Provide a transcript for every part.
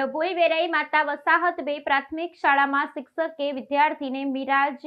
ડભોઈ વેરાઈ માતા વસાહત બે પ્રાથમિક શાળામાં શિક્ષકે વિદ્યાર્થીને મિરાજ,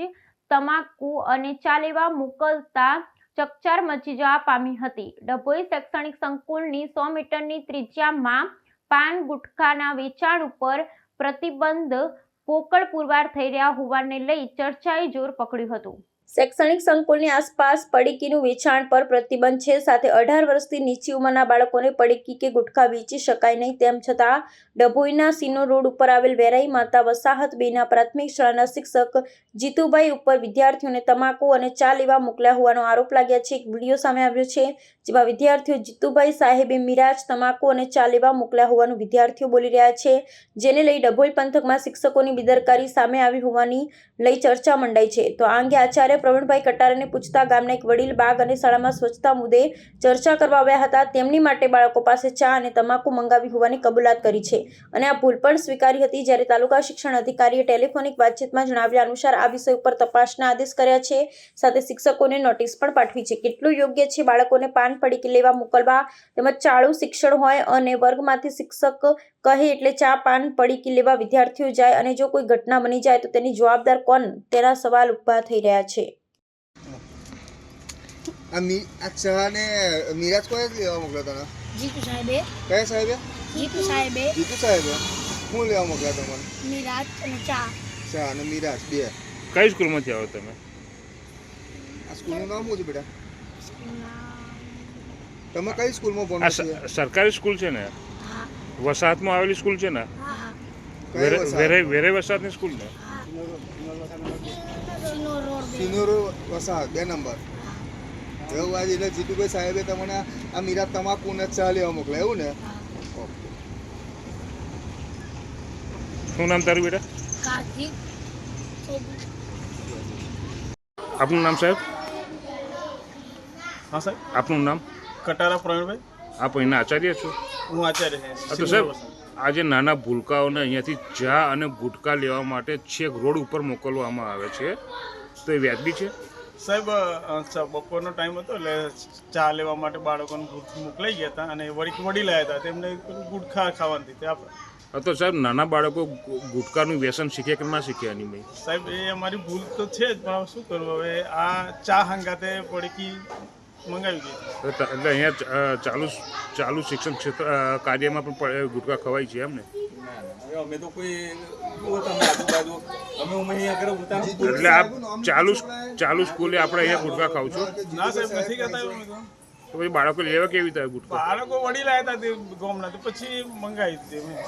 તમાકુ અને ચાલેવા મોકલતા ચકચાર મચી જવા પામી હતી. ડભોઈ શૈક્ષણિક સંકુલની સો મીટરની ત્રિજ્યામાં પાન ગુટખાના વેચાણ ઉપર પ્રતિબંધ પોકળ પુરવાર થઈ રહ્યા હોવાને લઈ ચર્ચાએ જોર પકડ્યું હતું. શૈક્ષણિક સંકુલની આસપાસ પડીકીનું વેચાણ પર પ્રતિબંધ છે. સાથે અઢાર વર્ષથી નીચી ઉંમરના બાળકોને પડીકી કે ગુટખા વેચી શકાય નહીં. તેમ છતાં, ડભોઈના સિનો રોડ ઉપર આવેલ વેરાઈ માતા વસાહત બેના પ્રાથમિક શાળાના શિક્ષક જીતુભાઈ ઉપર વિદ્યાર્થીઓને તમાકુ અને ચા લેવા મોકલ્યા હોવાનો આરોપ લાગ્યા છે. એક વીડિયો સામે આવ્યો છે. જેમાં વિદ્યાર્થીઓ જીતુભાઈ સાહેબે મિરાજ, તમાકુ અને ચા લેવા મોકલ્યા હોવાનું વિદ્યાર્થીઓ બોલી રહ્યા છે, જેને લઈ ડભોઈ પંથકમાં શિક્ષકોની બેદરકારી સામે આવી હોવાની લઈ ચર્ચા મંડાઈ છે. તો આ અંગે આચાર્ય પ્રવીણભાઈ કટારાને પૂછતા ગામના એક વડીલ બાગ અને શાળામાં સ્વચ્છતા મુદ્દે ચર્ચા કરવા આવ્યા હતા. તેમની માટે બાળકો પાસે ચા અને તમાકુ મંગાવી હોવાની કબૂલાત કરી છે અને આ ભૂલ પણ સ્વીકારી હતી જ્યારે તાલુકા શિક્ષણ અધિકારીએ ટેલિફોનિક વાતચીતમાં જણાવ્યા અનુસાર આ વિષય ઉપર તપાસના આદેશ કર્યા છે. સાથે શિક્ષકોને નોટિસ પણ પાઠવી છે. કેટલું યોગ્ય છે બાળકોને પાન પડીકી લેવા મોકલવા તેમજ ચાળુ શિક્ષણ હોય અને વર્ગમાંથી શિક્ષક કહે એટલે ચા પાન પડીકી લેવા વિદ્યાર્થીઓ જાય અને જો કોઈ ઘટના બની જાય તો તેની જવાબદાર કોણ? તેના સવાલ ઊભા થઈ રહ્યા છે. આ આ મિરાજ કોઈ લેવા મોકલ્યા તને? જીતુ સાહેબે. કયા સાહેબે? જીતુ સાહેબે. જીતુ સાહેબે? શું લેવા મોકલ્યા તમને મિરાજ અને ચા. ચા અને મિરાજ બે. કઈ સ્કૂલમાંથી આવો તમે? આ સ્કૂલનું નામ શું છે બેટા? તમે કઈ સ્કૂલમાં ભણો છો? સરકારી સ્કૂલ છે ને? હા વસાહતમાં આવેલી સ્કૂલ છે ને? હા હા. વેરે વેરે વસાહતની સ્કૂલ ને? સિનોરો વસાહત બે નંબર. એવું આજે એટલે જીતુભાઈ સાહેબે તમને આ મીરા તમાકુ ને ચા લેવા મોકલે એવું ને? શું નામ તારું બેટા? આપનું નામ સાહેબ? હા સાહેબ. આપનું નામ? કટારા પ્રવીણભાઈ? આપ અહીંના આચાર્ય છો? હું આચાર્ય તો સાહેબ આજે નાના ભૂલકાઓને અહીંયાથી ચા અને ગુટકા લેવા માટે છેક રોડ ઉપર મોકલવામાં આવે છે. તો એ વ્યાજબી છે? સાહેબ બપોરનો ટાઈમ હતો એટલે ચા લેવા માટે બાળકોને મોકલાઈ ગયા હતા અને વળી વડી લાયા હતા. તેમને ગુટખા ખાવાની હતી. તે આપણે તો સાહેબ નાના બાળકો ગુટકાનું વ્યસન શીખે કે ના શીખે એની ભાઈ સાહેબ એ અમારી ભૂલ તો છે જ પણ શું કરવું હવે આ ચા હંગાતે પડીકી મંગાવી એટલે અહીંયા ચાલુ ચાલુ શિક્ષણ ક્ષેત્ર કાર્યમાં પણ ગુટકા ખવાય છે એમ ને અમે તો કોઈ એટલે આપ ચાલુ ચાલુ સ્કૂલે આપણે અહીંયા ગુટકા ખાવ છો? ના સાહેબ નથી કહેતા એવું તો. પછી બાળકો લેવા કેવી રીતે ગુટકા? બાળકો વડી લાયા હતા તે ગામના તો પછી મંગાવી દીધી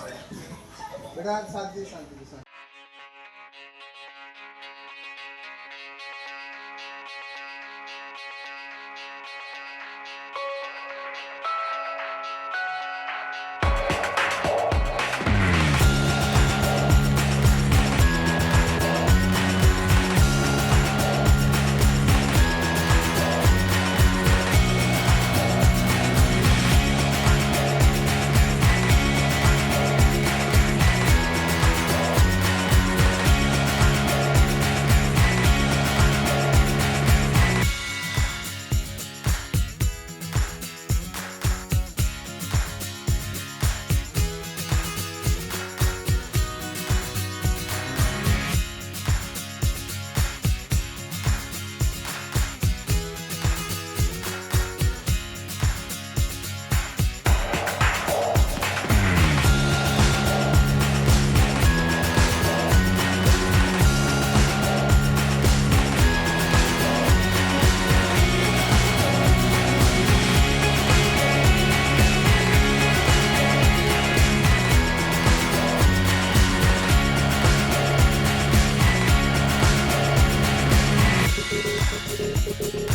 અમે